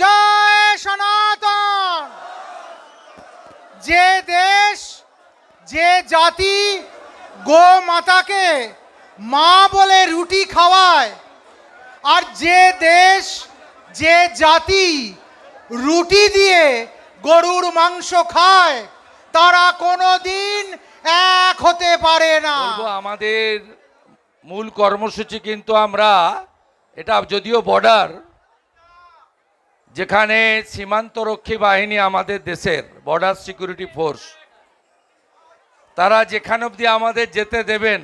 জয় সনাতন। যে দেশ, যে জাতি গো মাতাকে মা বলে রুটি খাওয়ায়, আর যে দেশ, যে জাতি রুটি দিয়ে গরুর মাংস খায়, তারা কোনো দিন এক হতে পারে না। আমাদের মূল কর্মসূচি কিন্তু আমরা, এটা যদিও বর্ডার যেখানে সীমান্তরক্ষী বাহিনী আমাদের দেশের বর্ডার সিকিউরিটি ফোর্স তারা যেখানে অবধি আমাদের যেতে দেবেন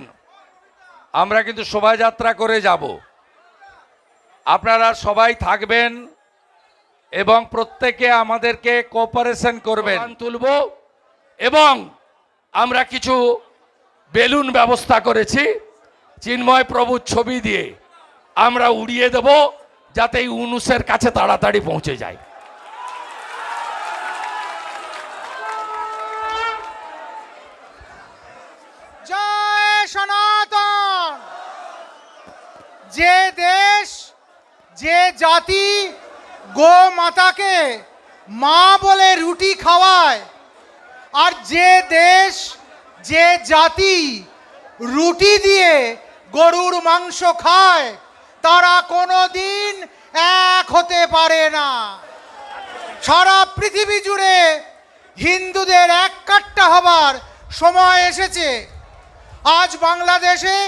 আমরা কিন্তু শোভাযাত্রা করে যাব। আপনারা সবাই থাকবেন এবং প্রত্যেকে আমাদেরকে কোঅপারেশন করবেন। তুলব এবং আমরা কিছু বেলুন ব্যবস্থা করেছি চিন্ময় প্রভুর ছবি দিয়ে। আমরা উড়িয়ে দেব। যাতে এই উনুসের কাছে তাড়াতাড়ি পৌঁছে যায়। যে দেশ, যে জাতি গো মাতাকে মা বলে রুটি খাওয়ায়, আর যে দেশ, যে জাতি রুটি দিয়ে গরুর মাংস খায় তারা কোনো দিন এক হতে পারে না। সারা পৃথিবী জুড়ে হিন্দুদের এক কাট্টা হবার সময় এসেছে। আজ বাংলাদেশে,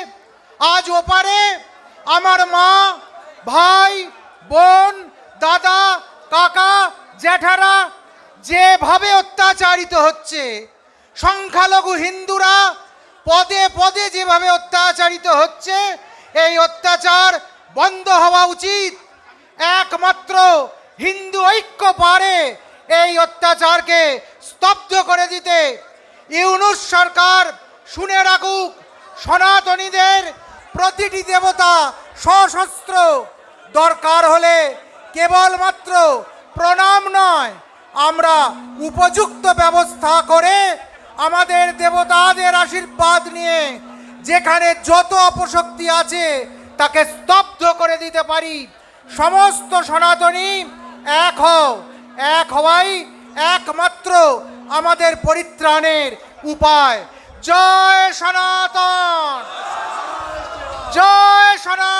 আজ ওপারে আমার মা, ভাই, বোন, দাদা, কাকা, জ্যাঠারা যেভাবে অত্যাচারিত হচ্ছে, সংখ্যালঘু হিন্দুরা পদে পদে যেভাবে অত্যাচারিত হচ্ছে, এই অত্যাচার বন্ধ হওয়া উচিত। একমাত্র হিন্দু ঐক্য পারে এই অত্যাচারকে স্তব্ধ করে দিতে। ইউনুস সরকার শুনে রাখুক, সনাতনীদের প্রতিটি দেবতা সশস্ত্র। দরকার হলে কেবলমাত্র প্রণাম নয়, আমরা উপযুক্ত ব্যবস্থা করে আমাদের দেবতাদের আশীর্বাদ নিয়ে যেখানে যত অপশক্তি আছে তাকে স্তব্ধ করে দিতে পারি। সমস্ত সনাতনী এক হও, এক হওয়াই একমাত্র আমাদের পরিত্রাণের উপায়। জয় সনাতন! জয় সনাতন!